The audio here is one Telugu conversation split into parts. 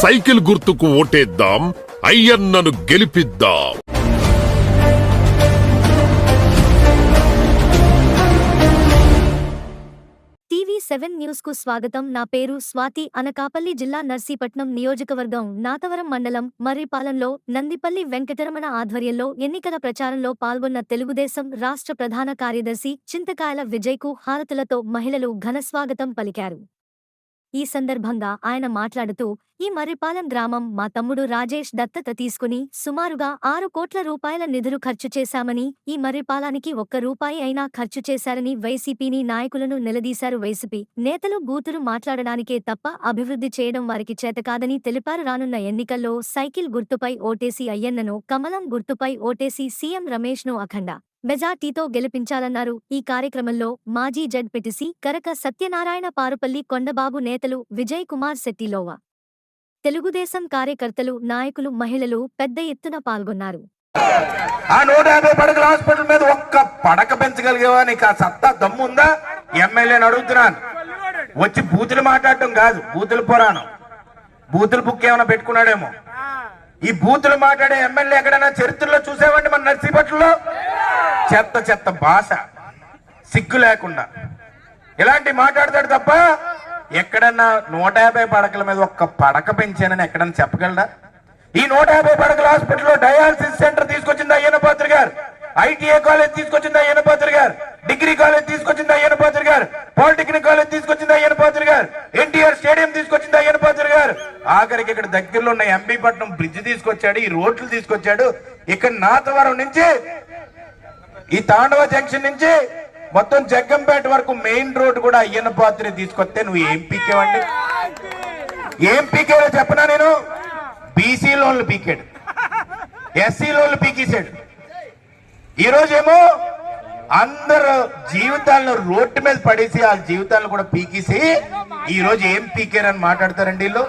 సైకిల్ గుర్తుకు ఓటేద్దాం అయ్యన్నను గెలిపిద్దాం. టీవీ సెవెన్ న్యూస్కు స్వాగతం. నా పేరు స్వాతి. అనకాపల్లి జిల్లా నర్సీపట్నం నియోజకవర్గం నాతవరం మండలం మర్రిపాలెంలో నందిపల్లి వెంకటరమణ ఆధ్వర్యంలో ఎన్నికల ప్రచారంలో పాల్గొన్న తెలుగుదేశం రాష్ట్ర ప్రధాన కార్యదర్శి చింతకాయల విజయ్కు హారతులతో మహిళలు ఘనస్వాగతం పలికారు. ఈ సందర్భంగా ఆయన మాట్లాడుతూ ఈ మర్రిపాలెం గ్రామం మా తమ్ముడు రాజేష్ దత్తత తీసుకుని సుమారుగా ఆరు కోట్ల రూపాయల నిధులు ఖర్చు చేశామని ఈ మర్రిపాలానికి ఒక్క రూపాయి అయినా ఖర్చు చేశారని వైసీపీని నాయకులను నిలదీశారు వైసీపీ నేతలు బూతులు మాట్లాడడానికే తప్ప అభివృద్ధి చేయడం వారికి చేతకాదని తెలిపారు. రానున్న ఎన్నికల్లో సైకిల్ గుర్తుపై ఓటేసి అయ్యన్నను కమలం గుర్తుపై ఓటేసి సీఎం రమేష్ను అఖండ మెజార్టీతో గెలిపించాలన్నారు. ఈ కార్యక్రమంలో మాజీ జడ్పిటిసి కరక సత్యనారాయణ పారుపల్లి కొండబాబు నేతలు విజయ్ కుమార్ శెట్టిలోవా. తెలుగుదేశం కార్యకర్తలు నాయకులు మహిళలు పెద్ద ఎత్తున పాల్గొన్నారు. ఆ నూట యాభై పడకల హాస్పిటల్ మీద ఒక్క పడక పెంచగలిగేవా నీకు ఆ సత్తా దమ్ము ఉందా ఎమ్మెల్యేని అడుగుతున్నాను. వచ్చి బూతులు మాట్లాడటం కాదు బూతులు పురాణం బూతులు బుక్ ఏమైనా పెట్టుకున్నాడేమో. ఈ బూతులు మాట్లాడే ఎమ్మెల్యే ఎక్కడైనా చరిత్రలో చూసామండి మన నర్సీపట్లలో చెత్త చెత్త భాష సిగ్గు లేకుండా. ఇలాంటి మాట్లాడతాడు తప్ప ఎక్కడన్నా నూట యాభై పడకల మీద ఒక్క పడక పెంచానని ఎక్కడన్నా చెప్పగలడా? ఈ నూట యాభై పడకల హాస్పిటల్లో డయాలసిస్ సెంటర్ తీసుకొచ్చింది అయ్యన్న పాత్ర గారు. ఐటీఐ కాలేజ్ తీసుకొచ్చింది అయ్యన్న పాత్ర గారు. డిగ్రీ కాలేజ్ తీసుకొచ్చింది అయ్యన్న పాత్ర గారు. పాలిటెక్నిక్ కాలేజ్ తీసుకొచ్చింది అయ్యన్న పాత్ర గారు. ఎన్టీఆర్ స్టేడియం తీసుకొచ్చింది అయ్యన్న పాత్ర గారు. ఆఖరికి ఇక్కడ దగ్గరలో ఉన్న ఎంపీ పట్నం బ్రిడ్జ్ తీసుకొచ్చాడు ఈ రోడ్లు తీసుకొచ్చాడు. ఇక్కడ నాతవరం నుంచి ఈ తాండవ జంక్షన్ నుంచి మొత్తం జగ్గంపేట వరకు మెయిన్ రోడ్ కూడా అయ్యన్న పాత్ర తీసుకొస్తే నువ్వు ఏం పీకేవండి ఏం పీకేవో చెప్పనా నేను? బీసీ లోన్లు పీకాడు. ఎస్సీ లోన్లు పీకేశాడు ఈ రోజేమో అందరు జీవితాలను రోడ్డు మీద పడేసి వాళ్ళ జీవితాలను కూడా పీకేసి ఈ రోజు ఏం పీకారని మాట్లాడతారండి వీళ్ళు?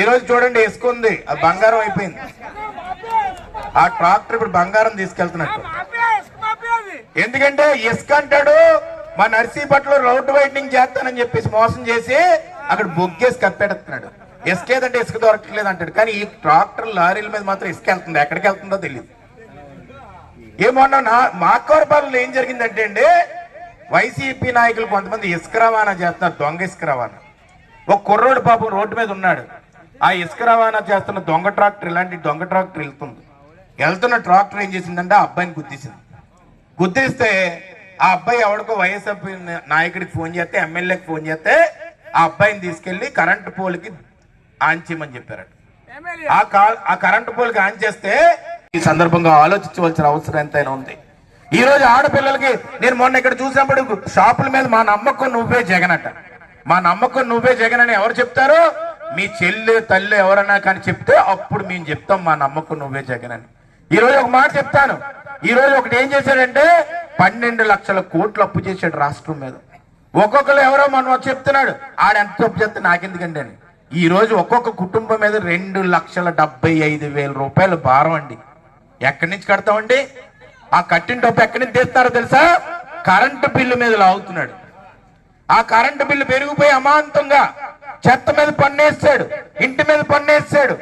ఈరోజు చూడండి వేసుకుంది. అది బంగారం అయిపోయింది. ఆ ట్రాక్టర్ ఇప్పుడు బంగారం తీసుకెళ్తున్నట్టు. ఎందుకంటే ఇసుక అంటాడు మా నర్సీపట్లో రోడ్డు వైడనింగ్ చేస్తానని చెప్పేసి మోసం చేసి అక్కడ బొగ్గేసి కప్పెడుతున్నాడు ఇసుక ఏదంటే ఇసుక దొరకట్లేదు అంటాడు. కానీ ఈ ట్రాక్టర్ లారీల మీద మాత్రం ఇసుక వెళ్తుంది. ఎక్కడికి వెళ్తుందో తెలియదు ఏమన్నా నా మాకోరపాలెంలో ఏం జరిగిందంటే అండి వైసీపీ నాయకులు కొంతమంది ఇసుక రవాణా చేస్తున్నారు దొంగ ఇసుక రవాణా. ఒక కుర్రోడు పాపం రోడ్డు మీద ఉన్నాడు. ఆ ఇసుక రవాణా చేస్తున్న దొంగ ట్రాక్టర్ ఇలాంటి దొంగ ట్రాక్టర్ వెళ్తుంది. వెళ్తున్న ట్రాక్టర్ ఏం చేసిందంటే ఆ అబ్బాయిని గుద్దేసింది. గుద్దేస్తే ఆ అబ్బాయి ఎవడికో వైఎస్ఆర్ నాయకుడికి ఫోన్ చేస్తే ఎమ్మెల్యేకి ఫోన్ చేస్తే ఆ అబ్బాయిని తీసుకెళ్ళి కరెంటు పోల్కి ఆన్ చేయమని చెప్పారట ఆ కా ఆ కరెంటు పోల్కి ఆన్ చేస్తే ఈ సందర్భంగా ఆలోచించవలసిన అవసరం ఎంతైనా ఉంది. ఈ రోజు ఆడపిల్లలకి నేను మొన్న ఇక్కడ చూసినప్పుడు షాపుల మీద మా నమ్మకం నువ్వే జగన్ అట మా నమ్మకం నువ్వే జగన్ అని ఎవరు చెప్తారు? మీ చెల్లి తల్లి ఎవరన్నా కానీ చెప్తే అప్పుడు మేము చెప్తాం మా నమ్మకం నువ్వే జగన్ అని. ఈరోజు ఒక మాట చెప్తాను. ఈరోజు ఒకటి ఏం చేశాడంటే పన్నెండు లక్షల కోట్లు అప్పు చేశాడు రాష్ట్రం మీద. ఒక్కొక్కరు ఎవరో మనం చెప్తున్నాడు ఆడ ఎంత అప్పు చెప్తే నాకెందుకండి అని. ఈ రోజు ఒక్కొక్క కుటుంబం మీద రెండు లక్షల డెబ్బై ఐదు వేల రూపాయలు భారం అండి. ఎక్కడి నుంచి కడతామండి? ఆ కట్టిన డబ్బు ఎక్కడి నుంచి తీస్తారో తెలుసా? కరెంటు బిల్లు మీద లాగుతున్నాడు. ఆ కరెంటు బిల్లు పెరిగిపోయి అమాంతంగా చెత్త మీద పన్నేస్తాడు ఇంటి మీద పన్నేస్తాడు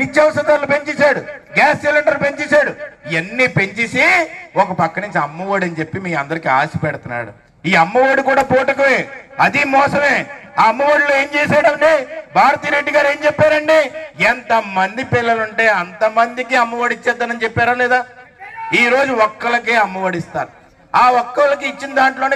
నిత్యావసర ధరలు పెంచేశాడు గ్యాస్ సిలిండర్ పెంచేశాడు. ఇవన్నీ పెంచేసి ఒక పక్క నుంచి అమ్మఒడి అని చెప్పి మీ అందరికి ఆశ పెడుతున్నాడు. ఈ అమ్మఒడి కూడా పూటకమే అది మోసమే. ఆ అమ్మఒడిలో ఏం చేశాడండి భారతీ రెడ్డి గారు ఏం చెప్పారండి ఎంత మంది పిల్లలుంటే అంత మందికి అమ్మఒడి ఇచ్చేద్దానని చెప్పారా లేదా? ఈ రోజు ఒక్కలకే అమ్మఒడిస్తారు ఆ ఒక్కళ్ళకి ఇచ్చిన దాంట్లోనే